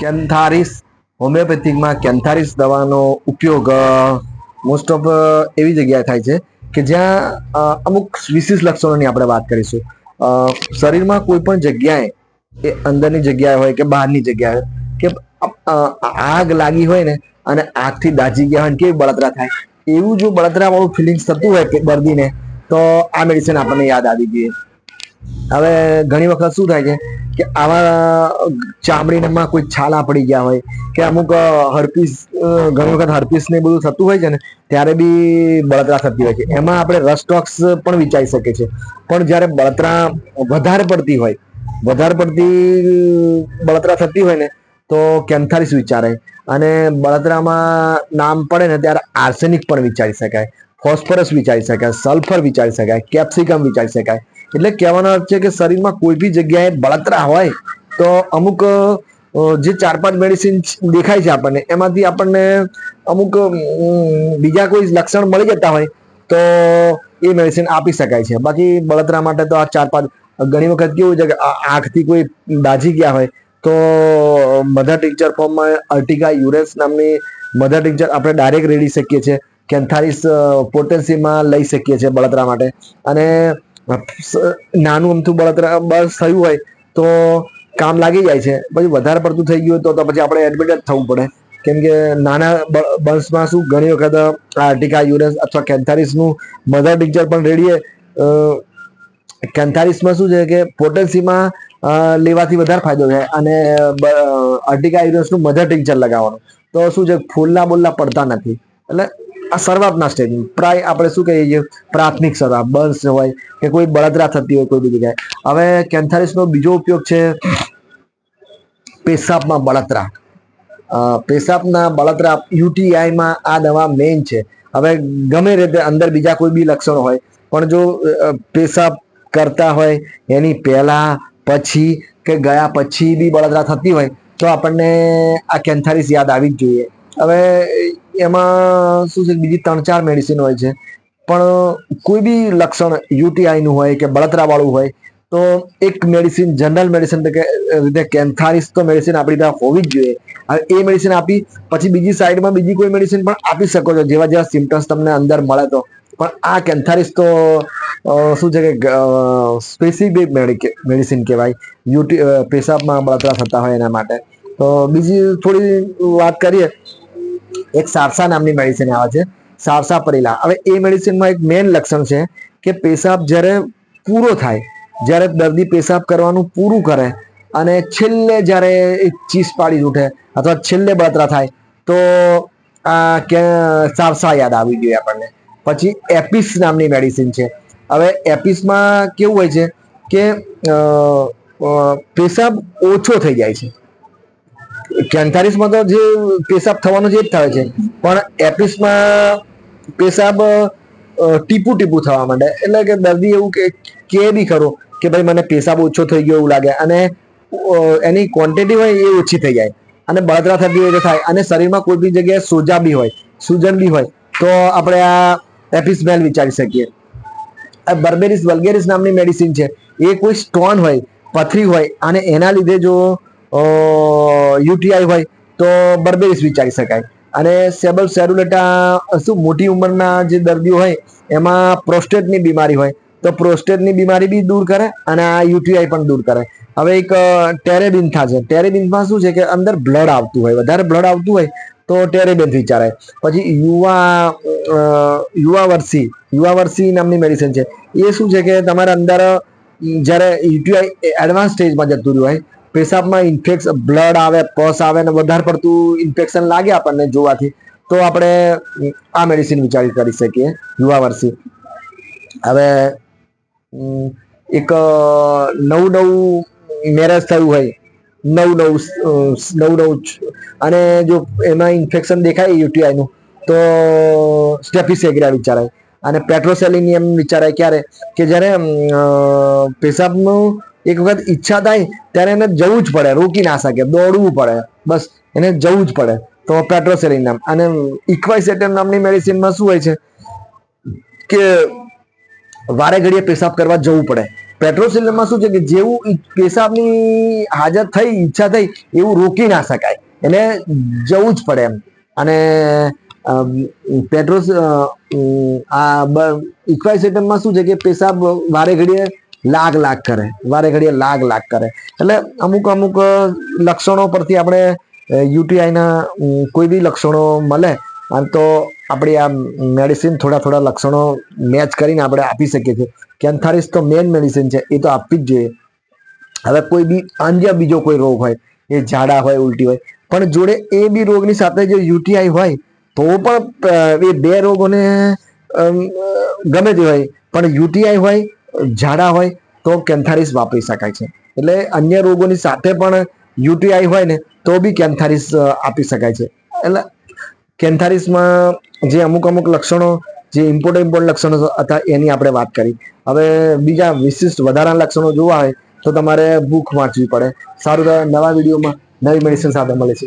કેન્થારિસ, હોમિયોપેથિકમાં કેન્થારિસ દવાનો ઉપયોગ most of એવી જગ્યાએ થાય છે કે જ્યાં અમુક વિશેષ લક્ષણોની આપણે વાત કરીશું. શરીરમાં કોઈ પણ જગ્યાએ, એ અંદરની જગ્યાએ હોય કે બહારની જગ્યાએ કે આગ લાગી હોય ને, અને આગથી દાજી ગયા હોય કેવી બળતરા થાય? એવું જો બળતરા વાળું ફિલિંગ્સ થતું હોય કે દર્દીને, તો આ મેડિસિન આપણને યાદ આવી જોઈએ હવે ઘણી વખત શું થાય છે કે આવા ચામડીમાં કોઈ છાલા પડી ગયા હોય કે અમુક હર્પીસ ઘણી વખત હર્પીસ ને બધું થતું હોય છે ને, ત્યારે બી બળતરા થતી હોય છે. એમાં આપણે રસ્ટોક્સ પણ વિચારી શકીએ છીએ. પણ જ્યારે બળતરા વધારે પડતી હોય, વધારે પડતી બળતરા થતી હોય ને, તો કેન્થારિસ વિચારાય. અને બળતરામાં નામ પડે ને ત્યારે આર્સેનિક પણ વિચારી શકાય. ફોસ્ફરસ વિચારી શકાય, સલ્ફર વિચારી શકાય, કેપ્સિકમ વિચારી શકાય. એટલે કહેવાનો અર્થ છે કે શરીરમાં કોઈ બી જગ્યાએ બળતરા હોય તો અમુક જે ચાર પાંચ મેડિસિન દેખાય છે આપણને, એમાંથી આપણને અમુક બીજા કોઈ લક્ષણ મળી જતા હોય તો એ મેડિસિન આપી શકાય છે. બાકી બળતરા માટે તો આ ચાર પાંચ, ઘણી વખત કેવું છે કે આંખથી કોઈ દાજી ગયા હોય તો મધર ટિંચર ફોર્મમાં અર્ટિકા યુરેસ નામની મધર ટિંચર આપણે ડાયરેક્ટ રેડી શકીએ છીએ. કેન્થારિસ પોટેન્સીમાં લઈ શકીએ છીએ બળતરા માટે. અને નાનું અમથું બળતરા બસ થયું હોય તો કામ લાગી જાય છે. પછી વધારે પડતું થઈ ગયું તો તો પછી આપણે એડમિટ જ થવું પડે. કેમ કે નાના બસમાં શું ઘણી વખત આર્ટિકા, યુરેસ અથવા કેન્થારિસનું મધર પિક્ચર પણ રેડીએ કેન્થારિસમાં શું છે કે પોટેન્સીમાં લેવાથી વધારે ફાયદો થાય અને અર્ટિકા યુરેસનું મધર ટિંચર લગાવવાનું. તો શું છે, ફૂલના બોલના પડતા નથી. એટલે આ શરૂઆતના સ્ટેજ પ્રાય આપણે શું કહીએ છીએ? પ્રાથમિક શરૂઆત બર્ન્સ હોય કે કોઈ બળતરા થતી હોય, કોઈ બીજી જગ્યાએ. હવે કેન્થારિસનો બીજો ઉપયોગ છે પેશાબમાં બળતરા. પેશાબના બળતરા યુટીઆઈમાં આ દવા મેઇન છે. હવે ગમે રીતે અંદર બીજા કોઈ બી લક્ષણો હોય, પણ જો પેશાબ કરતા હોય, એની પહેલા પછી કે ગયા પછી બી બળતરા થતી હોય, તો આપણને આ કેન્થારિસ યાદ આવી જ જોઈએ. હવે એમાં શું છે બીજી ત્રણ ચાર મેડિસિન હોય છે. પણ કોઈ બી લક્ષણ યુટીઆઈનું હોય કે બળતરાવાળું હોય, તો એક મેડિસિન જનરલ મેડિસિન તરીકે રીતે કેન્થારિસ તો મેડિસિન આપણી ત્યાં હોવી જ જોઈએ. હવે એ મેડિસિન આપી, પછી બીજી સાઈડમાં બીજી કોઈ મેડિસિન પણ આપી શકો છો, જેવા જેવા સિમ્ટમ્સ તમને અંદર મળે તો. પણ આ કેન્થારિસ તો શું છે કે સ્પેસિફિક મેડિસિન કહેવાય. યુટી પેશાબમાં બળતરા થતા હોય એના માટે. તો બીજી થોડી વાત કરીએ એક સારસા નામની મેડિસિન આવે છે, સારસા પરેલા. હવે એ મેડિસિનમાં એક મેઇન લક્ષણ છે કે પેશાબ જ્યારે પૂરો થાય, જ્યારે દર્દી પેશાબ કરવાનું પૂરું કરે અને છેલ્લે જ્યારે એક ચીસ પાડી ઉઠે અથવા છેલ્લે બળતરા થાય, તો આ કે સારસા યાદ આવી જોઈએ આપણને. પછી એપિસ નામની મેડિસિન છે. હવે એપિસમાં કેવું હોય છે કે પેશાબ ઓછો થઈ જાય છે. કેન્થારિસમાં તો જે પેશાબ થવાનો જે જ થાય છે. પણ એપિસમાં પેશાબ ટીપુ ટીપુ થવા માંડે. એટલે કે દર્દી એવું કે કે બી ખરો કે ભાઈ મને પેશાબ ઓછો થઈ ગયો એવું લાગે. અને એની ક્વોન્ટિટી હોય એ ઓછી થઈ જાય. અને બળતરા થતી હોય થાય. અને શરીરમાં કોઈ બી જગ્યાએ સોજા બી હોય, સૂજન બી હોય, તો આપણે આ એપિસમેલ વિચારી શકીએ. આ બર્બેરિસ વલ્ગેરિસ નામની મેડિસિન છે. એ કોઈ સ્ટોન હોય, પથરી હોય, અને એના લીધે જો યુટીઆઈ હોય તો બર્બેરિસ વિચારી શકાય. અને સેબલ સેરુલેટા શું મોટી ઉંમરના જે દર્દીઓ હોય એમાં પ્રોસ્ટેટની બીમારી હોય તો પ્રોસ્ટેટની બીમારી બી દૂર કરે અને આ યુટીઆઈ પણ દૂર કરે. હવે એક ટેરેબિન્થા છે ટેરેબિન્થમાં શું છે કે અંદર બ્લડ આવતું હોય વધારે બ્લડ આવતું હોય તો ટેરેબિન્થ વિચારાય. પછી યુવા અ, યુવા વર્ષી યુવા વર્ષી નામની મેડિસિન છે. એ શું છે કે તમારા અંદર જ્યારે યુટીઆઈ એડવાન્સ સ્ટેજમાં જતું રહ્યું હોય પેશાબમાં ઇન્ફેક્શન બ્લડ આવે પસ આવે ને વધારે પડતું ઇન્ફેક્શન લાગે આપણને જોવાથી. તો આપણે આ મેડિસિન વિચારી કરી શકીએ યુવા વર્ષી. હવે એક નવું નવું મેરેજ થયું હોય. નવું નવું નવ નવું નવું અને જો એમાં ઇન્ફેક્શન દેખાય યુટીઆઈનું તો સ્ટેફિસેગ્રા વિચારાય. અને પેટ્રોસેલિનિયમ વિચારાય ક્યારે? કે જ્યારે પેશાબનું એક વખત ઈચ્છા થાય, ત્યારે એને જવું જ પડે, રોકી ના શકે, દોડવું પડે, બસ, એને જવું જ પડે. તો પેટ્રોસેલિનિયમ અને ઇક્વાઇસેટમ નામની મેડિસિનમાં શું હોય છે? કે વારે ઘડીએ પેશાબ કરવા જવું પડે. પેટ્રોસિલિનમાં શું છે કે જેવું પેશાબની હાજર થઈ, ઈચ્છા થઈ, એવું રોકી ના શકાય. એને જવું જ પડે એમ. અને પેટ્રોસ આ ઇક્વાઇસેટમમાં શું છે કે પેશાબ વારે ઘડીએ લાગ લાગ કરે, વારે ઘડીએ લાગ લાગ કરે. એટલે અમુક અમુક લક્ષણો પરથી આપણે યુટીઆઈના કોઈ બી લક્ષણો મળે, આમ તો આપણી આ મેડિસિન થોડા થોડા લક્ષણો મેચ કરીને આપણે આપી શકીએ છીએ. કેન્થારિસ તો મેઇન મેડિસિન છે, એ તો આપવી જ જોઈએ. હવે કોઈ બી અન્ય બીજો કોઈ રોગ હોય, એ ઝાડા હોય, ઉલટી હોય, પણ જોડે એ બી રોગની સાથે જો યુટીઆઈ હોય તો પણ એ બે રોગોને ગમે તે હોય, પણ યુટીઆઈ હોય, ઝાડા હોય, તો કેન્થારિસ વાપરી શકાય છે. એટલે અન્ય રોગોની સાથે પણ યુટીઆઈ હોય ને, તો બી કેન્થારિસ આપી શકાય છે. એટલે કેન્થારિસમાં જે અમુક અમુક લક્ષણો, જે ઇમ્પોર્ટન્ટ ઇમ્પોર્ટન્ટ લક્ષણો હતા, એની આપણે વાત કરી. હવે બીજા વિશિષ્ટ વધારાના લક્ષણો જોવા હોય, તો તમારે ભૂખ વાંચવી પડે. સારું નવા વિડીયોમાં નવી મેડિસિન સાથે મળે છે